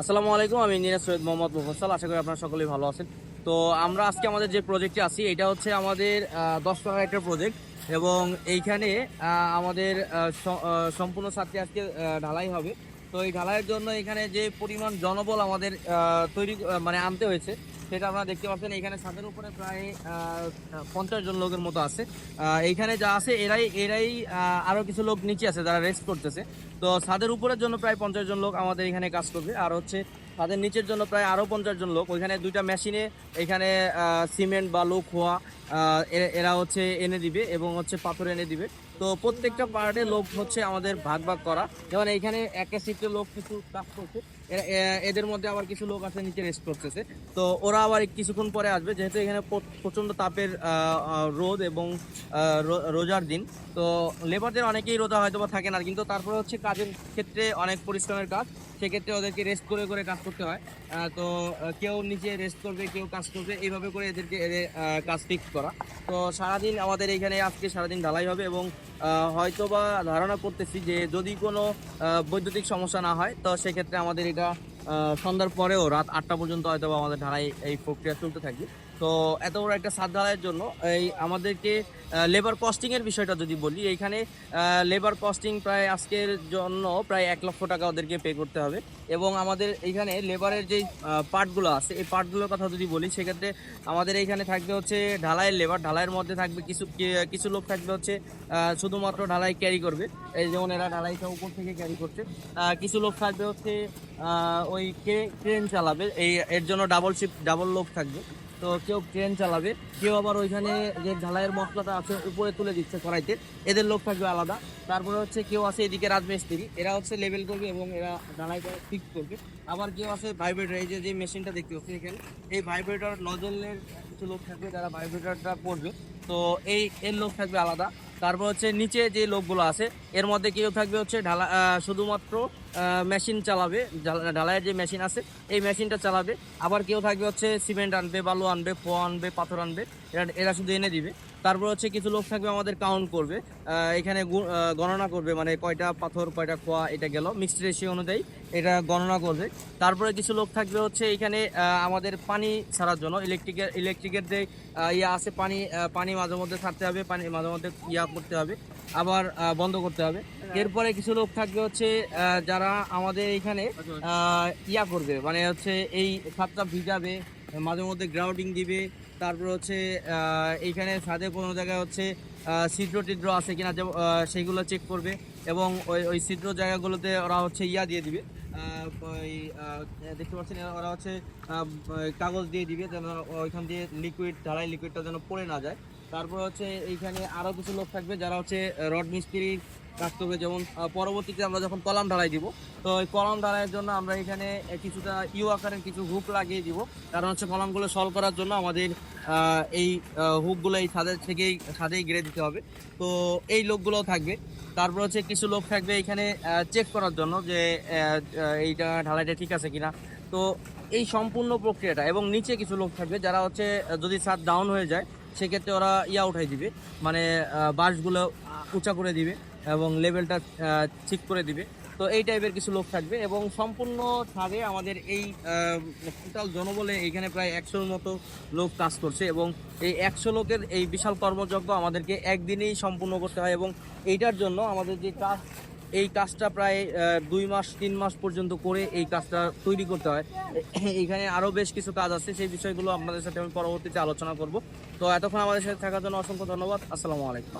আসসালামু আলাইকুম, আমি ইঞ্জিনিয়ার সৈয়দ মোহাম্মদ মুফসাল আশা করি আপনারা সকলেই ভালো আছেন। তো আমরা আজকে আমাদের যে প্রজেক্টটি আছি, এটা হচ্ছে আমাদের দশ টাকার একটা প্রজেক্ট এবং এইখানে আমাদের সম্পূর্ণ ছাত্রী আজকে ঢালাই হবে। তো এই ঢালাইয়ের জন্য এখানে যে পরিমাণ জনবল আমাদের তৈরি মানে আনতে হয়েছে, সেটা আপনারা দেখতে পাচ্ছেন, এখানে ছাদের উপরে প্রায় পঞ্চাশ জন লোকের মতো আছে। এইখানে যা আছে, এরাই এরাই আরও কিছু লোক নিচে আছে যারা রেস্ট করতেছে। তো ছাদের উপরের জন্য প্রায় পঞ্চাশ জন লোক আমাদের এখানে কাজ করবে, আর হচ্ছে ছাদের নিচের জন্য প্রায় আরও পঞ্চাশ জন লোক। ওইখানে দুইটা মেশিনে এখানে সিমেন্ট বা লোক হওয়া এরা- হচ্ছে এনে দিবে এবং হচ্ছে পাথর এনে দিবে। তো প্রত্যেকটা পার্টে লোক হচ্ছে আমাদের ভাগ ভাগ করা। যেমন এইখানে একে শিফটে লোক কিছু কাজ করছে। এদের মধ্যে আবার কিছু লোক আছে, নিচে রেস্ট করতেছে। তো ওরা আবার কিছুক্ষণ পরে আসবে, যেহেতু এখানে প্র- প্রচণ্ড তাপের রোদ এবং রোজার দিন। তো লেবারদের অনেকেই রোজা হয়তো বা থাকে না কিন্তু তারপরে হচ্ছে কাজের ক্ষেত্রে অনেক পরিশ্রমের কাজ। সেক্ষেত্রে ওদেরকে রেস্ট করে করে কাজ করতে হয়। তো কেউ নিচে রেস্ট করবে, কেউ কাজ করবে। এইভাবে করে এদেরকে এদের কাজ ফিক্স করা তো সারাদিন আমাদের এখানে আজকে সারাদিন ঢালাই হবে এবং হয়তো বা ধারণা করতেছি যে যদি কোনো বৈদ্যুতিক সমস্যা না হয়, তো সেক্ষেত্রে আমাদের এটা সন্ধ্যার পরেও রাত আটটা পর্যন্ত হয়তো আমাদের ঢালাই এই প্রক্রিয়া চলতে থাকবে। তো এত বড় একটা সাত ঢালাইয়ের জন্য এই আমাদেরকে লেবার কস্টিং এর বিষয়টা যদি বলি, এইখানে লেবার কস্টিং প্রায় আজকের জন্য প্রায় এক লক্ষ টাকা ওদেরকে পে করতে হবে। এবং আমাদের এইখানে লেবারের যেই পার্টগুলো আছে, এই পার্টগুলোর কথা যদি বলি, সেক্ষেত্রে আমাদের এইখানে থাকবে হচ্ছে ঢালাইয়ের লেবার ঢালাইয়ের মধ্যে থাকবে কিছু কিছু লোক থাকবে হচ্ছে শুধুমাত্র ঢালাই ক্যারি করবে। এই যেমন এরা ঢালাইটা উপর থেকে ক্যারি করছে। কিছু লোক থাকবে হচ্ছে ওই ক্রেন চালাবে। এই, এর জন্য ডাবল শিফট ডাবল লোক থাকবে। তো কেউ ট্রেন চালাবে, কেউ আবার ওইখানে যে ঢালাইয়ের মশলাটা আছে উপরে তুলে দিচ্ছে কড়াইতে, এদের লোক থাকবে আলাদা। তারপরে হচ্ছে কেউ আছে এদিকে রাজমিস্ত্রি, এরা হচ্ছে লেভেল করবে এবং এরা ঢালাইটা ফিক্স করবে। আবার কেউ আছে ভাইব্রেটর এই যে যে মেশিনটা দেখতে পাচ্ছি এখানে, এই ভাইব্রেটর নজলের কিছু লোক থাকবে যারা ভাইব্রেটরটা পড়বে তো এই, এর লোক থাকবে আলাদা। তারপর হচ্ছে নিচে যে লোকগুলো আছে, এর মধ্যে কেউ থাকবে হচ্ছে ঢালা শুধুমাত্র মেশিন চালাবে ঢালাইয়ের যে মেশিন আছে, এই মেশিনটা চালাবে। আবার কেউ থাকবে হচ্ছে সিমেন্ট আনবে, বালু আনবে ফোয়া আনবে, পাথর আনবে, এরা এরা শুধু এনে দিবে। তারপর হচ্ছে কিছু লোক থাকবে আমাদের কাউন্ট করবে। এখানে গণনা করবে মানে কয়টা পাথর, কয়টা খোয়া, এটা গেল। মিক্সড রেশিও অনুযায়ী এটা গণনা করবে। তারপরে কিছু লোক থাকবে হচ্ছে এখানে আমাদের পানি ছাড়ার জন্য। ইলেকট্রিকের ইলেকট্রিকের যে ইয়া আছে, পানি পানি মাঝে মধ্যে ছাড়তে হবে, পানি মাঝে মধ্যে ইয়া করতে হবে। আবার বন্ধ করতে হবে। এরপরে কিছু লোক থাকবে হচ্ছে যারা আমাদের এখানে আহ, ইয়া করবে মানে হচ্ছে এই ছাদটা ভিজাবে মাঝে মধ্যে গ্রাউন্ডিং দিবে তারপর হচ্ছে এইখানে ছাদে কোনো জায়গায় হচ্ছে ছিদ্র টিদ্র আছে কিনা সেইগুলো চেক করবে এবং ওই ওই ছিদ্র জায়গাগুলোতে ওরা হচ্ছে ইয়া দিয়ে দিবে ওই দেখতে পাচ্ছেন ওরা হচ্ছে কাগজ দিয়ে দিবে যেন ওইখান দিয়ে লিকুইড ঢালাই লিকুইডটা যেন পড়ে না যায়। তারপর হচ্ছে এইখানে আরও কিছু লোক থাকবে যারা হচ্ছে রড মিস্ত্রি কাজ করবে, যেমন পরবর্তীতে আমরা যখন কলাম ঢালাই দিব, তো ওই কলাম ঢালাইয়ের জন্য আমরা এখানে কিছুটা ইউ আকারের কিছু হুক লাগিয়ে দিব। কারণ হচ্ছে কলামগুলো সলভ করার জন্য আমাদের এই হুকগুলো এই ছাদের থেকেই, ছাদেই গেড়ে দিতে হবে। তো এই লোকগুলোও থাকবে। তারপর হচ্ছে কিছু লোক থাকবে এখানে চেক করার জন্য যে এইটা ঢালাইটা ঠিক আছে কিনা। তো এই সম্পূর্ণ প্রক্রিয়াটা এবং নিচে কিছু লোক থাকবে যারা হচ্ছে, যদি ছাদ ডাউন হয়ে যায় সেক্ষেত্রে ওরা ইয়া উঠাই দিবে। মানে বাঁশগুলো উঁচা করে দিবে এবং লেভেলটা ঠিক করে দিবে। তো এই টাইপের কিছু লোক থাকবে এবং সম্পূর্ণ ছাদে আমাদের এই টোটাল জনবলে এখানে প্রায় একশোর মতো লোক কাজ করছে এবং এই একশো লোকের এই বিশাল কর্মযজ্ঞ আমাদেরকে একদিনেই সম্পূর্ণ করতে হয় এবং এইটার জন্য আমাদের যে কাজ, এই কাজটা প্রায় দুই মাস, তিন মাস পর্যন্ত করে এই কাজটা তৈরি করতে হয়। এইখানে আরও বেশ কিছু কাজ আছে, সেই বিষয়গুলো আপনাদের সাথে আমি পরবর্তীতে আলোচনা করব। তো এতক্ষণ আমাদের সাথে থাকার জন্য অসংখ্য ধন্যবাদ। আসসালামু আলাইকুম।